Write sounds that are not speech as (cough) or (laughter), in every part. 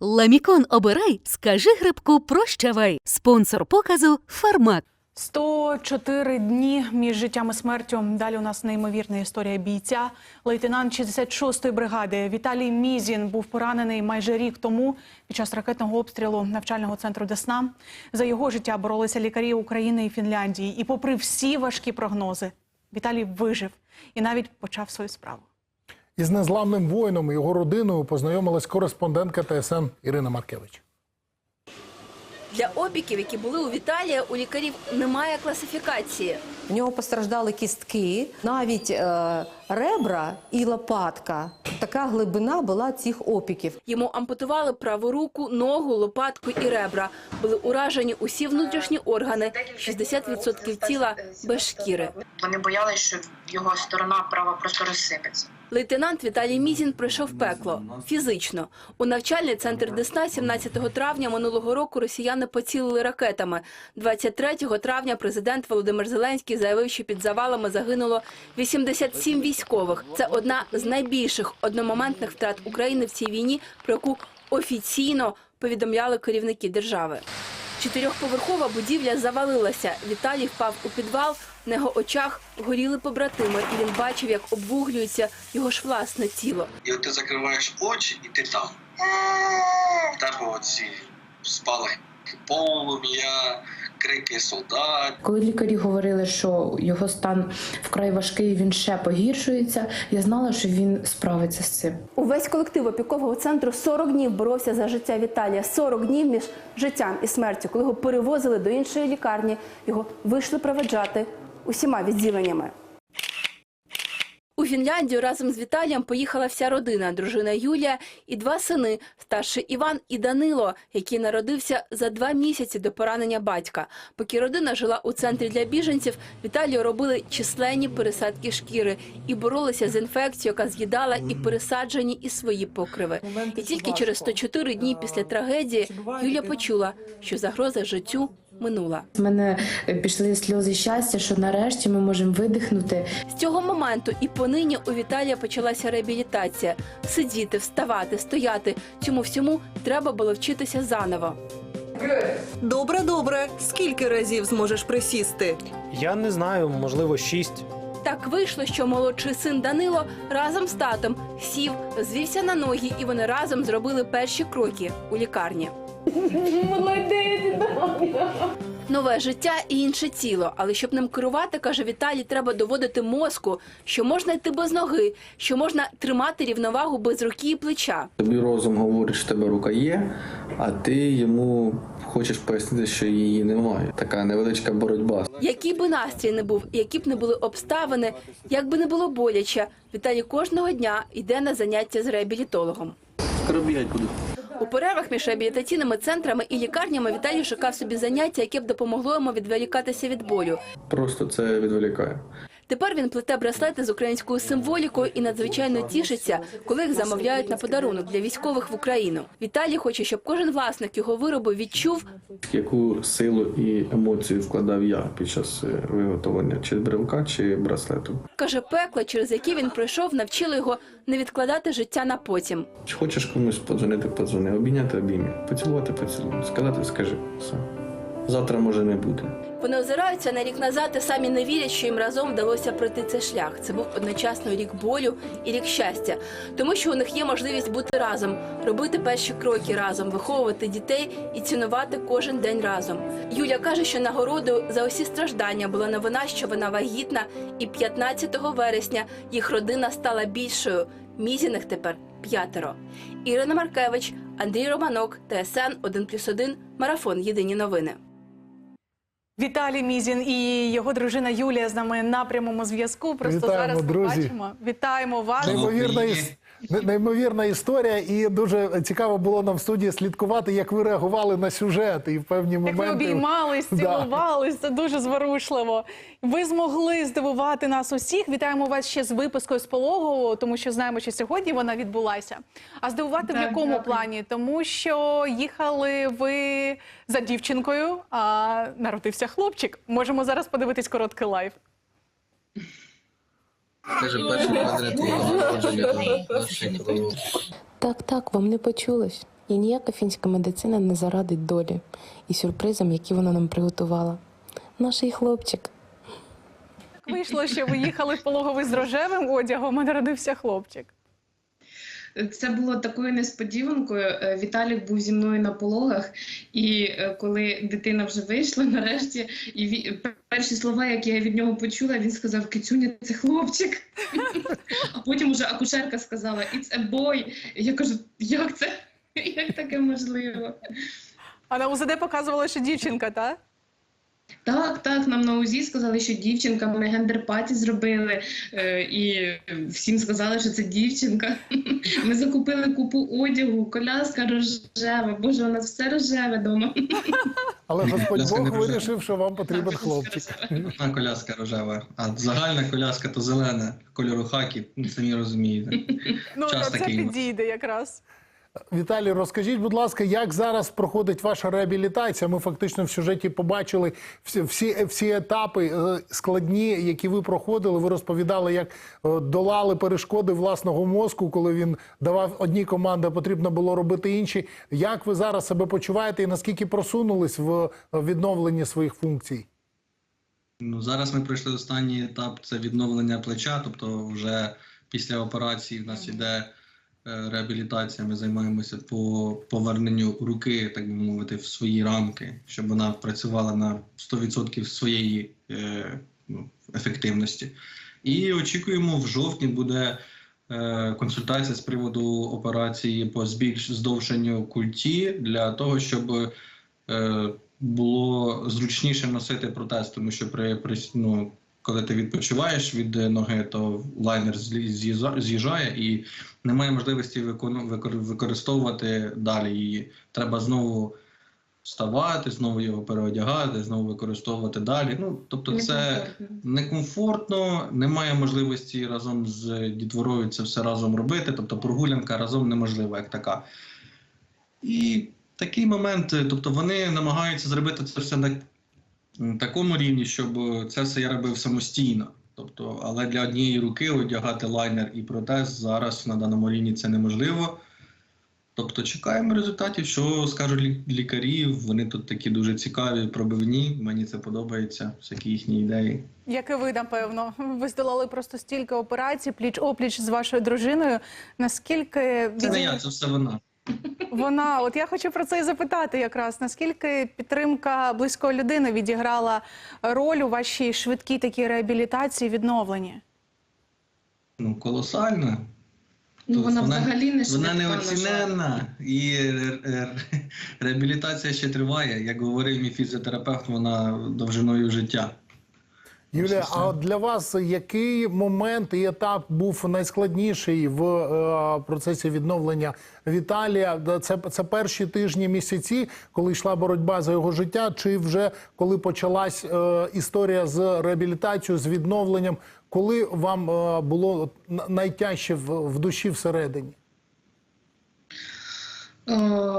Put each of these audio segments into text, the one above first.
Ламікон обирай, скажи грибку прощавай. Спонсор показу Фармак. 104 дні між життям і смертю. Далі у нас неймовірна історія бійця. Лейтенант 66-ї бригади Віталій Мізін був поранений майже рік тому під час ракетного обстрілу навчального центру Десна. За його життя боролися лікарі України і Фінляндії. І попри всі важкі прогнози, Віталій вижив і навіть почав свою справу. Із незламним воїном і його родиною познайомилась кореспондентка ТСН Ірина Маркевич. Для опіків, які були у Віталія, у лікарів немає класифікації. В нього постраждали кістки, навіть е, ребра і лопатка. Така глибина була цих опіків. Йому ампутували праву руку, ногу, лопатку і ребра. Були уражені усі внутрішні органи, 60% тіла без шкіри. Вони боялися, що його сторона права просто розсипеться. Лейтенант Віталій Мізін пройшов пекло фізично. У навчальний центр Десна 17 травня минулого року росіяни поцілили ракетами. 23 травня президент Володимир Зеленський заявив, що під завалами загинуло 87 військових. Це одна з найбільших одномоментних втрат України в цій війні, про яку офіційно повідомляли керівники держави. Чотирьохповерхова будівля завалилася. Віталій впав у підвал. На його очах горіли побратими, і він бачив, як обвуглюється його ж власне тіло. І от ти закриваєш очі, і ти там. В тебе оці спалахи полум'я, крики солдат. Коли лікарі говорили, що його стан вкрай важкий, він ще погіршується, я знала, що він справиться з цим. Увесь колектив опікового центру 40 днів боровся за життя Віталія. 40 днів між життям і смертю. Коли його перевозили до іншої лікарні, його вийшли проведжати усіма відділеннями. У Фінляндію разом з Віталієм поїхала вся родина, дружина Юлія і два сини, старший Іван і Данило, який народився за два місяці до поранення батька. Поки родина жила у центрі для біженців, Віталію робили численні пересадки шкіри і боролися з інфекцією, яка з'їдала і пересаджені, і свої покриви. І тільки через 104 дні після трагедії Юлія почула, що загроза життю минула. В мене пішли сльози щастя, що нарешті ми можемо видихнути. З цього моменту і понині у Віталія почалася реабілітація. Сидіти, вставати, стояти. Цьому всьому треба було вчитися заново. Добре, добре. Скільки разів зможеш присісти? Я не знаю, можливо, шість. Так вийшло, що молодший син Данило разом з татом сів, звівся на ноги, і вони разом зробили перші кроки у лікарні. Нове життя і інше тіло. Але щоб ним керувати, каже Віталій, треба доводити мозку, що можна йти без ноги, що можна тримати рівновагу без руки і плеча. Тобі розум говорить, що в тебе рука є, а ти йому хочеш пояснити, що її немає. Така невеличка боротьба. Який би настрій не був, які б не були обставини, як би не було боляче, Віталій кожного дня йде на заняття з реабілітологом. Скоро бігати буду. У перервах між реабілітаційними центрами і лікарнями Віталій шукав собі заняття, яке б допомогло йому відволікатися від болю. Просто це відволікає. Тепер він плете браслети з українською символікою і надзвичайно тішиться, коли їх замовляють на подарунок для військових в Україну. Віталій хоче, щоб кожен власник його виробу відчув, Яку силу і емоцію вкладав я під час е, виготовлення чи брелка, чи браслету. каже, пекло, через яке він пройшов, навчило його не відкладати життя на потім. Чи хочеш комусь подзвонити, подзвони, обійняти обійми, поцілувати, поцілуй, сказати, скажи. Все. Завтра може не бути. Вони озираються на рік назад і самі не вірять, що їм разом вдалося пройти цей шлях. Це був одночасно рік болю і рік щастя, тому що у них є можливість бути разом, робити перші кроки разом, виховувати дітей і цінувати кожен день разом. Юля каже, що нагородою за усі страждання була новина, що вона вагітна, і 15 вересня їх родина стала більшою. Мізіних тепер п'ятеро. Ірина Маркевич, Андрій Романок, ТСН 1+,1, Марафон. Єдині новини. Віталій Мізін і його дружина Юлія з нами на прямому зв'язку. Просто Вітаємо, зараз друзі. побачимо. Вітаємо вас. Неймовірна, іс- неймовірна історія, і дуже цікаво було нам в студії слідкувати, як ви реагували на сюжет і в певні Як моменти. ви обіймались, Да. цілувались, це дуже зворушливо. Ви змогли здивувати нас усіх. Вітаємо вас ще з випискою з пологового, тому що знаємо, що сьогодні вона відбулася. А здивувати в якому плані? Тому що їхали ви за дівчинкою, а народився хлопчик. Можемо зараз подивитись короткий лайв. Каже, перший квадрат народження. Так, так, вам не почулось. І ніяка фінська медицина не зарадить долі і сюрпризам, які вона нам приготувала. Наший хлопчик. Так вийшло, що ви їхали в пологовий з рожевим одягом, а народився хлопчик. Це було такою несподіванкою. Е, Віталік був зі мною на пологах, і е, коли дитина вже вийшла, (laughs) нарешті, і перші слова, які я від нього почула, він сказав: Кицюня, це хлопчик. (laughs) А потім уже акушерка сказала It's a boy. Я кажу, як це? (laughs) Як таке можливо? А на УЗД показувало, що дівчинка, так? Так, так, нам на УЗІ сказали, що дівчинка, ми гендер-паті зробили, е, і всім сказали, що це дівчинка. (laughs) Ми закупили купу одягу, коляска рожева, боже, у нас все рожеве вдома. (laughs) Але Господь Бог вирішив, що вам потрібен хлопчик. (laughs) Одна коляска рожева, а загальна коляска то зелена, кольору хакі, ну, самі розумієте. Ну, Час це підійде якраз. Віталій, розкажіть, будь ласка, як зараз проходить ваша реабілітація? Ми фактично в сюжеті побачили всі, всі, етапи е, складні, які ви проходили. Ви розповідали, як е, долали перешкоди власного мозку, коли він давав одні команди, а потрібно було робити інші. Як ви зараз себе почуваєте і наскільки просунулись в відновленні своїх функцій? Ну, зараз ми пройшли останній етап це відновлення плеча, тобто вже після операції в нас іде реабілітація. Ми займаємося по поверненню руки, так би мовити, в свої рамки, щоб вона працювала на 100% своєї е, ну, ефективності. І очікуємо, в жовтні буде е, консультація з приводу операції по збільш здовженню культі для того, щоб е, було зручніше носити протез, тому що при, при ну, коли ти відпочиваєш від е, ноги, то лайнер з'їжджає і немає можливості використовувати далі її. Треба знову вставати, знову його переодягати, знову використовувати далі. Ну, тобто, це Некомфортно. немає можливості разом з дітворою це все разом робити. Тобто прогулянка разом неможлива як така. І такий момент, е, тобто вони намагаються зробити це все на такому рівні, щоб це все я робив самостійно. Тобто, але для однієї руки одягати лайнер і протез зараз на даному рівні це неможливо. Тобто чекаємо результатів, що скажуть лікарі. Вони тут такі дуже цікаві, пробивні. Мені це подобається, всякі їхні ідеї. Як і ви, напевно. Ви здолали просто стільки операцій, пліч опліч з вашою дружиною. Наскільки Це не я, це все вона. Вона, от я хочу про це і запитати якраз, наскільки підтримка близької людини відіграла роль у вашій швидкій такій реабілітації, відновленні? Ну, колосально. Ну, Тобто вона взагалі не швидка, Вона неоціненна. І реабілітація ще триває. Як говорив мій фізіотерапевт, вона довжиною життя. Юлія, а для вас який момент і етап був найскладніший в е, процесі відновлення Віталія? Це, це перші тижні місяці, коли йшла боротьба за його життя, чи вже коли почалась е, історія з реабілітацією, з відновленням? Коли вам е, було найтяжче в, в душі всередині? Е,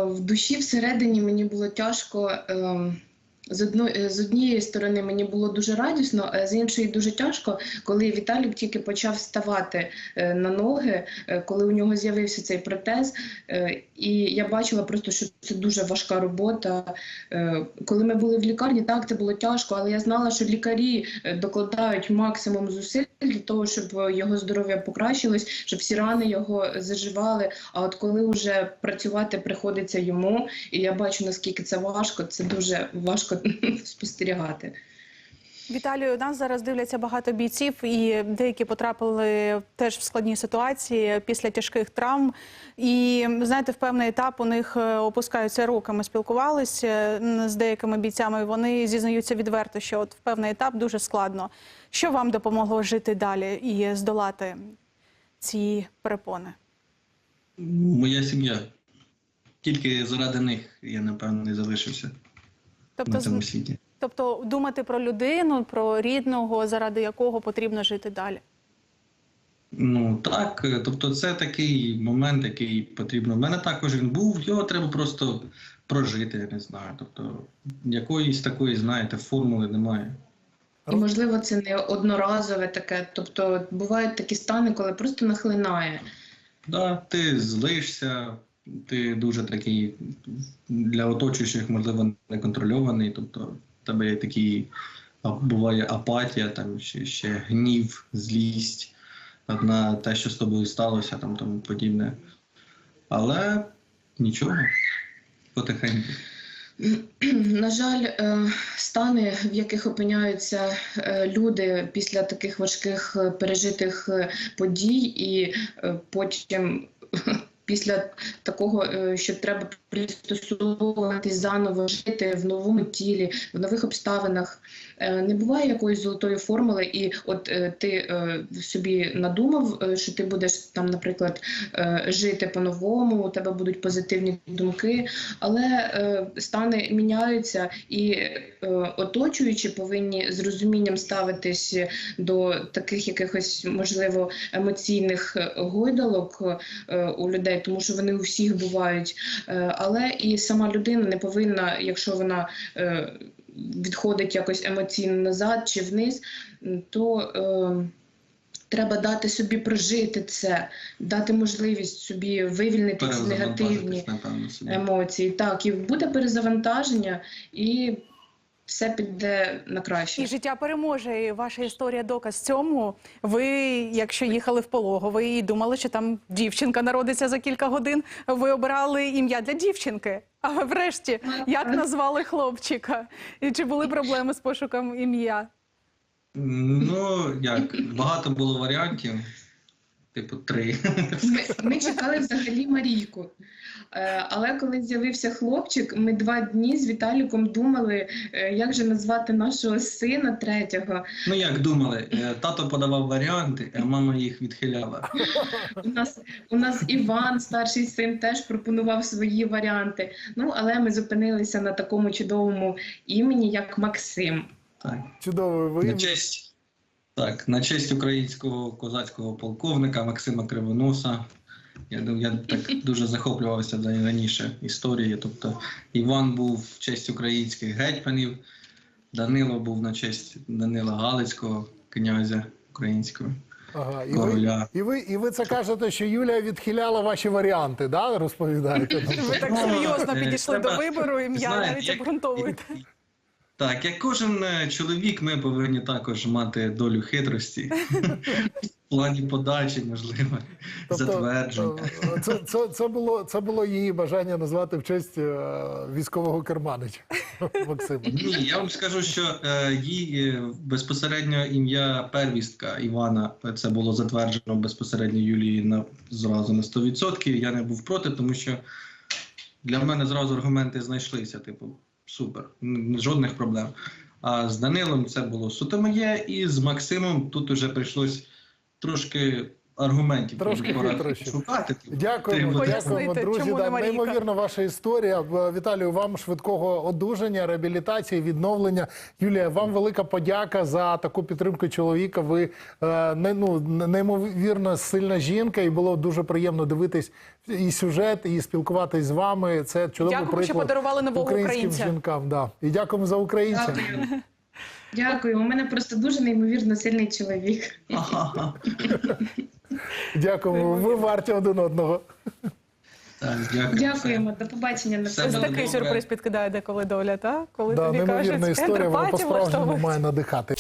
В душі всередині мені було тяжко. е, З одної з однієї сторони мені було дуже радісно, а з іншої дуже тяжко, коли Віталік тільки почав вставати е, на ноги, е, коли у нього з'явився цей протез. Е, І я бачила просто, що це дуже важка робота. Е, Коли ми були в лікарні, так це було тяжко, але я знала, що лікарі е, докладають максимум зусиль для того, щоб е, його здоров'я покращилось, щоб всі рани його заживали. А от коли вже працювати приходиться йому, і я бачу наскільки це важко, це дуже важко (laughs) спостерігати. Віталію, нас зараз дивляться багато бійців, і деякі потрапили теж в складні ситуації після тяжких травм. І знаєте, в певний етап у них е, опускаються руки. Ми спілкувалися з деякими бійцями. і Вони зізнаються відверто, що от в певний етап дуже складно. Що вам допомогло жити далі і здолати ці перепони? Моя сім'я. Тільки заради них я, напевно, не залишився Тобто, на цьому світі. тобто думати про людину, про рідного, заради якого потрібно жити далі. Ну так, е, тобто це такий момент, який потрібно. У мене також він був, його треба просто прожити, я не знаю. Тобто якоїсь такої, знаєте, формули немає. І можливо, це не одноразове таке. Тобто бувають такі стани, коли просто нахлинає. Да, ти злишся, ти дуже такий для оточуючих, можливо, неконтрольований. Тобто, в тебе є такий буває апатія, там ще, ще гнів, злість на те, що з тобою сталося, там тому подібне. Але нічого, потихеньку. На жаль, е, стани, в яких опиняються е, люди після таких важких е, пережитих подій, і потім після такого, е, що треба пристосовуватись заново жити в новому тілі, в нових обставинах, е, не буває якоїсь золотої формули, і от е, ти е, собі надумав, що ти будеш там, наприклад, жити по-новому, у тебе будуть позитивні думки, але стани міняються, і оточуючі повинні з розумінням ставитись до таких якихось можливо емоційних гойдалок у людей, тому що вони у всіх бувають. Але і сама людина не повинна, якщо вона е, відходить якось емоційно назад чи вниз, то е, треба дати собі прожити це, дати можливість собі вивільнити ці негативні напевно, собі. емоції. Так, і буде перезавантаження, і все піде на краще. І життя переможе. І ваша історія доказ цьому. Ви, якщо їхали в пологовий і думали, що там дівчинка народиться за кілька годин, ви обирали ім'я для дівчинки. А врешті, як назвали хлопчика? І чи були проблеми з пошуком ім'я? Ну, як, багато було варіантів, типу три. Ми, ми чекали взагалі Марійку. Е, Але коли з'явився хлопчик, ми два дні з Віталіком думали, е, як же назвати нашого сина третього. Ну як думали, е, тато подавав варіанти, а мама їх відхиляла. У нас, у нас Іван, старший син, теж пропонував свої варіанти. Ну, але ми зупинилися на такому чудовому імені, як Максим. Так. Чудово, ви На честь, так, на честь українського козацького полковника Максима Кривоноса. Я, я так (laughs) дуже захоплювався за- раніше історією. Тобто Іван був в честь українських гетьманів, Данило був на честь Данила Галицького, князя українського. Ага, і ви, і ви і ви це кажете, що Юлія відхиляла ваші варіанти, да? Розповідаєте? Ви так Ну, серйозно е, підійшли до вибору ім'я, навіть обґрунтовуєте. Так, як кожен е, чоловік, ми повинні також мати долю хитрості (laughs) в плані подачі, можливо, затвердження. е, це, це, це, було, це було її бажання назвати в честь е, військового керманича (laughs) Максима. Ні, я вам скажу, що е, безпосередньо ім'я первістка Івана це було затверджено безпосередньо Юлії на зразу на 100%. Я не був проти, тому що для мене зразу аргументи знайшлися. Типу, супер, жодних проблем. А з Данилом це було суто моє, і з Максимом тут уже прийшлось трошки аргументів Трошки шукати. Дякуємо, дякуємо, друзі. чому Да, не Марійка? неймовірна ваша історія. Віталію, вам швидкого одужання, реабілітації, відновлення. Юлія, вам велика подяка за таку підтримку чоловіка. Ви е, не, ну, неймовірно сильна жінка, і було дуже приємно дивитись і сюжет, і спілкуватись з вами. Це чудовий Дякуємо, що приклад подарували нового українським українця. жінкам. Да. І дякуємо за українця. Дякую. У мене просто дуже неймовірно сильний чоловік. Ага. Дякуємо. Ви варті один одного. Так, дякую. Дякуємо, до побачення на Все Ось буде такий добре. сюрприз підкидає деколи доля, та? Коли Да, тобі неймовірна кажуть, історія, вона «Ендерпаті по-справжньому влаштовують». має надихати.